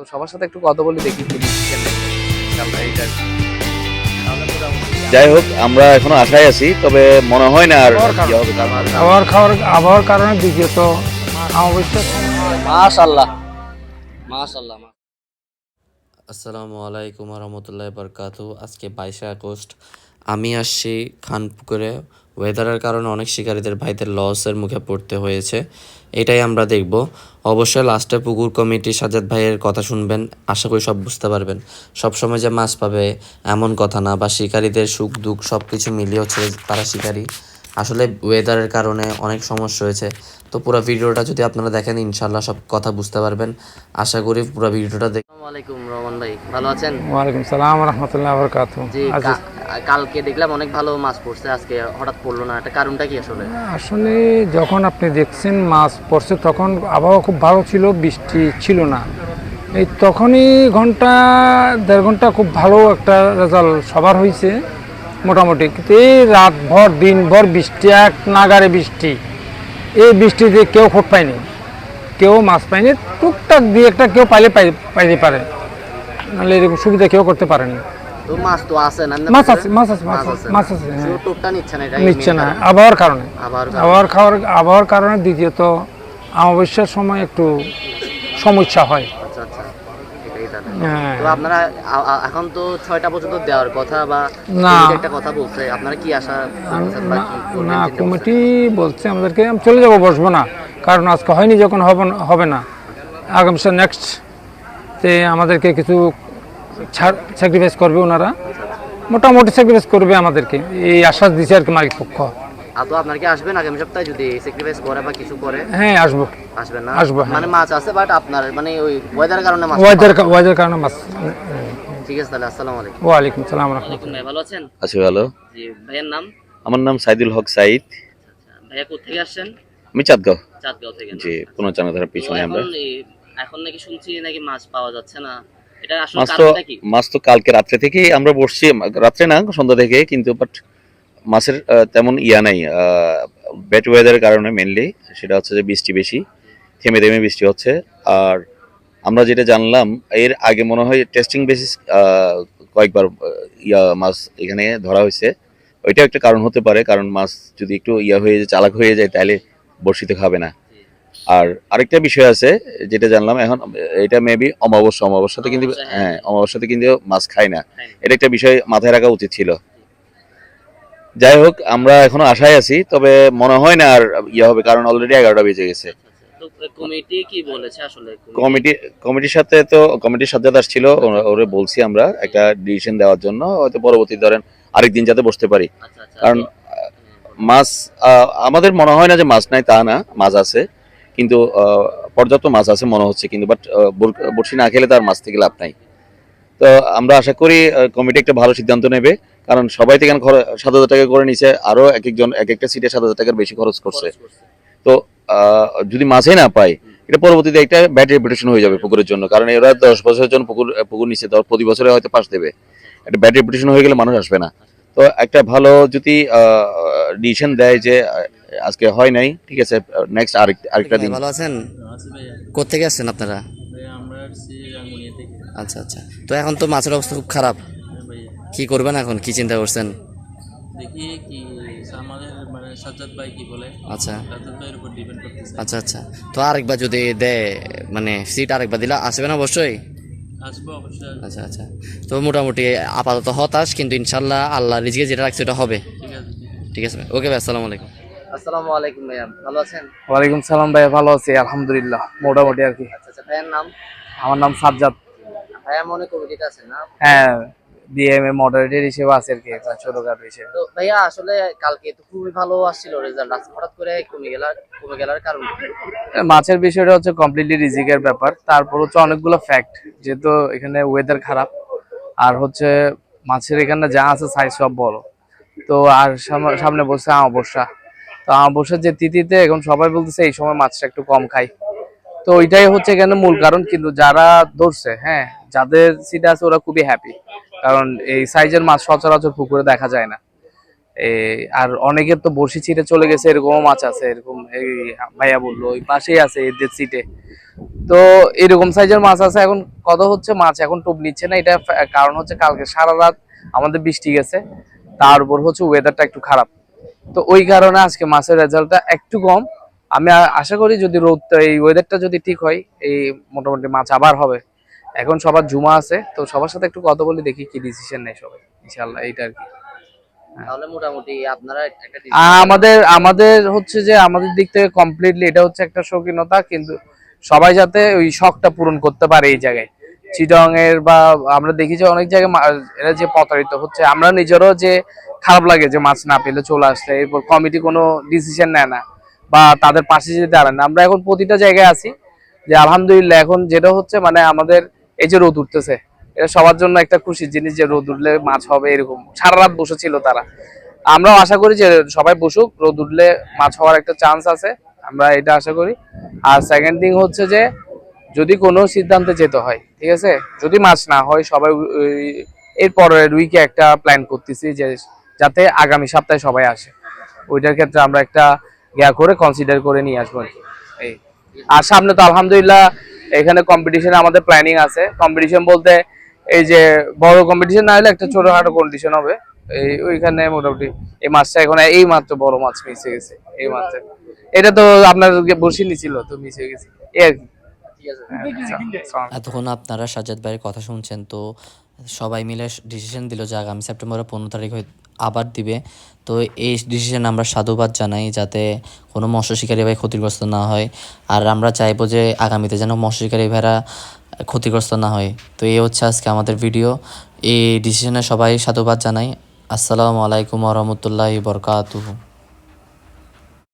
তো সবার সাথে একটু কথা বলে দেখি কি ডিসিশন যাই হোক আমরা এখনও আশায় আছি তবে মনে হয় না আর। আবহাওয়ার খাওয়ার আবহাওয়ার কারণে দ্বিতীয়ত মাশাল্লাহ মাশাল্লাহ আসসালামু আলাইকুম রহমতুল্লাহ বরকাত আজকে বাইশে আগস্ট। আমি আসছি খানপুকুরে। ওয়েদারের কারণে অনেক শিকারীদের ভাইদের লসের মুখে পড়তে হয়েছে। এটাই আমরা দেখব। অবশ্যই লাস্টে পুকুর কমিটি সাজাদ ভাইয়ের কথা শুনবেন। আশা করি সব বুঝতে পারবেন। সবসময় যে মাছ পাবে এমন কথা না, বা শিকারীদের সুখ দুঃখ সব কিছু মিলিয়েও ছেড়ে তারা শিকারী। আসলে ওয়েদারের কারণে অনেক সমস্যা হয়েছে। তো পুরো ভিডিওটা যদি আপনারা দেখেন ইনশাল্লাহ সব কথা বুঝতে পারবেন। আশা করি পুরো ভিডিওটা দেখ আসসালামু আলাইকুম রহমান ভাই। ভালো আছেন? ওয়ালাইকুম সালাম রহমতুল্লাহ বরকাত জি কালকে দেখলাম অনেক ভালো মাছ পড়ছে আজকে হঠাৎ পড়ল না। এটা কারণটা কি আসলে? আসলে যখন আপনি দেখছেন মাছ পড়ছে তখন আবহাওয়া খুব ভালো ছিল বৃষ্টি ছিল না। এই তখনই ঘণ্টা দেড় ঘণ্টা খুব ভালো একটা রেজাল্ট সবার হয়েছে মোটামুটি। কিন্তু এই রাতভর দিনভর বৃষ্টি এক নাগারে বৃষ্টি। এই বৃষ্টিতে কেউ খোট পায়নি। কেউ মাছ পায়নি টুকটাক দিয়ে একটা কেউ পাইলে পাই- পাইতে পারে। নাহলে এরকম সুবিধা কেউ করতে পারেনি। মাছ তো আছে না? মাছ আছে মাছ আছে মাছ আছে মাছ আছে হ্যাঁ। নিচ্ছে না আবহাওয়ার কারণে। আবহাওয়ার খাওয়ার আবহাওয়ার কারণে দ্বিতীয়ত অমাবস্যার সময় একটু সমস্যা হয়। আচ্ছা আচ্ছা। হ্যাঁ। তো আপনারা এখন তো ছয়টা পর্যন্ত দেওয়ার কথা বা না। একটা কথা বলছে আপনারা কি আশা না কমিটি বলছে আমাদেরকে আমি চলে যাব বসবো না। কারণ আজকে হয়নি যখন হবে না- হবে না। আগামী নেক্সট যে আমাদেরকে কিছু ছাড় স্যাক্রিফাইস করবে ওনারা। মোটামুটি স্যাক্রিফাইস করবে আমাদেরকে। এই আশ্বাস দিচ্ছে আর কি মালিক পক্ষ তো আপনার কি আসবেন আগামী সপ্তাহে যদি স্যাক্রিফাইস করে বা কিছু করে? হ্যাঁ আসব। আসবেন না? আসব, হ্যাঁ। মানে মাছ আছে বাট আপনার মানে ওই ওয়েদার কারণে মাছ ওয়াজের ওয়াজের কারণে মাছ ঠিক আছে তাহলে আসসালামু আলাইকুম। ওয়ালাইকুম সালাম রহমতুল্লাহ। ওয়ালাইকুম ভাই ভালো আছেন? আছে ভালো। জি ভাইয়ের নাম? আমার নাম সাইদুল হক সাইদ। ভাইয়া কোথেকে আসছেন? আমি চাঁদগাঁও। চাঁদগাঁও থেকে না? যে পুনর্চানাধারার তো পিছনে আমরা। এখন নাকি শুনছি নাকি মাছ পাওয়া যাচ্ছে না। এটা আসলে মাছ তো কারণটা কি? মাছ তো কালকে রাত্রে থেকেই আমরা বসছি রাত্রে না সন্ধ্যা থেকে কিন্তু বাট মাছের তেমন ইয়া নাই। ব্যাট ওয়েদারের কারণে মেনলি সেটা হচ্ছে যে বৃষ্টি বেশি থেমে থেমে বৃষ্টি হচ্ছে। আর আমরা যেটা জানলাম এর আগে মনে হয় টেস্টিং বেসিস কয়েকবার ইয়া মাছ এখানে ধরা হয়েছে। ওইটা একটা কারণ হতে পারে কারণ মাছ যদি একটু ইয়া হয়ে যায় চালাক হয়ে যায় তাহলে বর্ষিতে খাবে না। আর আরেকটা বিষয় আছে যেটা জানলাম এখন এটা মেবি অমাবস্যা অমাবস্যাতে কিন্তু হ্যাঁ। হ্যাঁ অমাবস্যাতে কিন্তু মাছ খায় না। এটা একটা বিষয় মাথায় রাখা উচিত ছিল। যাই হোক আমরা এখনও আশায় আছি তবে মনে হয় না আর ইয়ে হবে কারণ অলরেডি এগারোটা বেজে গেছে। কমিটি কি বলেছে আসলে? কমিটি কমিটির সাথে তো কমিটির সাথে আসছিল ওরা- ওরে বলছি আমরা একটা ডিসিশন দেওয়ার জন্য হয়তো পরবর্তী ধরেন আরেকদিন যাতে বসতে পারি। আচ্ছা আচ্ছা কারণ মাছ আহ, আমাদের মনে হয় না যে মাছ নাই তা না মাছ আছে কিন্তু পর্যাপ্ত মাছ আছে মনে হচ্ছে কিন্তু বাট বড়শি না খেলে তার মাছ থেকে লাভ নাই। তো আমরা আশা করি কমিটি একটা ভালো সিদ্ধান্ত নেবে। কারণ সবাই তো এখানে সাত হাজার টাকা করে নিছে আরও এক একজন এক একটা সিটে সাত হাজার টাকার বেশি খরচ করছে। তো যদি মাছই না পায় এটা পরবর্তীতে একটা ব্যাড রেপুটেশন হয়ে যাবে পুকুরের জন্য। কারণ এরা দশ বছরের জন্য পুকুর পুকুর নিচ্ছে প্রতি বছরে হয়তো পাস দেবে। একটা ব্যাড রেপুটেশন হয়ে গেলে মানুষ আসবে না। তো একটা ভালো যদি ডিসিশন দেয় যে আজকে হয় নাই ঠিক আছে নেক্সট আরেক আরেকটা দিন। ভালো আছেন? কোথেকে আসছেন আপনারা? আচ্ছা আচ্ছা। তো এখন তো মাছের অবস্থা খুব খারাপ। কি করবেন এখন? কি চিন্তা করছেন? দেখি কি আমাদের মানে সাজ্জাদ ভাই কি বলে আচ্ছা। সাজ্জাদ ভাইয়ের উপর ডিপেন্ড করতেছে। আচ্ছা আচ্ছা। তো আরেকবার যদি দেয় মানে সিট আরেকবার দিলে আসবেন অবশ্যই? আসব অবশ্যই। আচ্ছা আচ্ছা। তো মোটামুটি আপাতত হতাশ কিন্তু ইনশাল্লাহ আল্লাহ রিজকে যেটা রাখছে ওটা হবে। ঠিক আছে ঠিক আছে। ওকে ভাই আসসালামু আলাইকুম। আসসালামু আলাইকুম ভাইয়া ভালো আছেন? ওয়ালাইকুম সালাম ভাই ভালো আছি আলহামদুলিল্লাহ মোটামুটি আর কি। আচ্ছা আচ্ছা ভাইয়ের নাম? আমার নাম সাজ্জাদ। ভাইয়া মনে কমিটিতে আছেন না? হ্যাঁ বিএমএ মডারেটর হিসেবে আছে আর কি ছোটখাটো হিসেবে। তো ভাইয়া আসলে কালকে তো খুবই ভালো আসছিল রেজাল্ট আজকে হঠাৎ করে কমে গেল কমে গেলার কারণ মাছের বিষয়টা হচ্ছে কমপ্লিটলি রিজিকের ব্যাপার। তারপর হচ্ছে অনেকগুলো ফ্যাক্ট যেহেতু এখানে ওয়েদার খারাপ। আর হচ্ছে মাছের এখানে যা আছে সাইজ সব বড়। তো আর সামনে- বসছে অমাবস্যা তো অমাবস্যার যে তিথিতে এখন সবাই বলতেছে এই সময় মাছটা একটু কম খাই। তো ওইটাই হচ্ছে কেন মূল কারণ, কিন্তু যারা ধরছে হ্যাঁ যাদের সিট আছে ওরা খুবই হ্যাপি কারণ এই সাইজের মাছ সচরাচর পুকুরে দেখা যায় না। আর অনেকের তো বড়শি ছিটে চলে গেছে, এরকমও মাছ আছে, এরকম এই ভাইয়া বলল, ওই পাশেই আছে এদের সিটে তো এরকম সাইজের মাছ আছে, এখন কত হচ্ছে মাছ এখন টোপ নিচ্ছে না, এটা কারণ হচ্ছে কালকে সারা রাত আমাদের বৃষ্টি গেছে, তার উপর হচ্ছে ওয়েদারটা একটু খারাপ। তো ওই কারণে আজকে মাছের রেজাল্টটা একটু কম আমি আশা করি যদি রোদ এই ওয়েদারটা যদি ঠিক হয় এই মোটামুটি মাছ আবার হবে। এখন সবার জুমা আছে তো সবার সাথে একটু কথা বলে দেখি কি ডিসিশন নেয় সবাই। ইনশাল্লাহ এইটা আর কি। তাহলে মোটামুটি আপনারা একটা আমাদের আমাদের হচ্ছে যে আমাদের দিক থেকে কমপ্লিটলি এটা হচ্ছে একটা শৌখিনতা কিন্তু সবাই যাতে ওই শখটা পূরণ করতে পারে এই জায়গায়। চিটং এর বা আমরা দেখি যে অনেক জায়গায় এরা যে প্রতারিত হচ্ছে আমরা নিজেরও যে খারাপ লাগে যে মাছ না পেলে চলে আসছে এরপর কমিটি কোনো ডিসিশন নেয় না। বা তাদের পাশে যেতে দাঁড়ায় না আমরা এখন প্রতিটা জায়গায় আছি যে আলহামদুলিল্লাহ এখন যেটা হচ্ছে মানে আমাদের এই যে রোদ উঠতেছে, এটা সবার জন্য একটা খুশির জিনিস যে রোদ উঠলে মাছ হবে এরকম। সারা রাত বসেছিল তারা। আমরাও আশা করি যে সবাই বসুক, রোদ উঠলে মাছ হওয়ার একটা চান্স আছে, আমরা এটা আশা করি। আর সেকেন্ড থিং হচ্ছে যে যদি কোনো সিদ্ধান্তে যেতে হয়, ঠিক আছে? যদি মাছ না হয়, সবাই এর পরের উইকে একটা প্ল্যান করতেছি যে যাতে আগামী সপ্তাহে সবাই আসে। ওইটার ক্ষেত্রে আমরা একটা ইয়া করে কনসিডার করে নিয়ে আসব। আর এই। আর সামনে তো আলহামদুলিল্লাহ এখানে কম্পিটিশন আমাদের প্ল্যানিং আছে। কম্পিটিশন বলতে এই যে বড় কম্পিটিশন না হলে একটা ছোটখাটো কন্ডিশন হবে। এই ওইখানে মোটামুটি এই মাছটা এখন এই মাত্র বড় মাছ মিশে গেছে। এই মাছটা। এটা তো আপনার বসে নিছিল তো মিশে গেছে। এই আর কি। হ্যাঁ, আচ্ছা, এতক্ষণ আপনারা সাজ্জাদ ভাইয়ের কথা শুনছেন তো সবাই মিলে ডিসিশন দিল যে আগামী সেপ্টেম্বরের পনেরো তারিখ হই- আবার দিবে। তো এই ডিসিশন আমরা সাধুবাদ জানাই যাতে কোনো মৎস্য শিকারী ভাই ক্ষতিগ্রস্ত না হয়। আর আমরা চাইব যে আগামীতে যেন মৎস্য শিকারী ভাইরা ক্ষতিগ্রস্ত না হয়। তো এই হচ্ছে আজকে আমাদের ভিডিও এই ডিসিশনে সবাই সাধুবাদ জানাই। আসসালামু আলাইকুম রহমতুল্লাহ বরকাতুহু।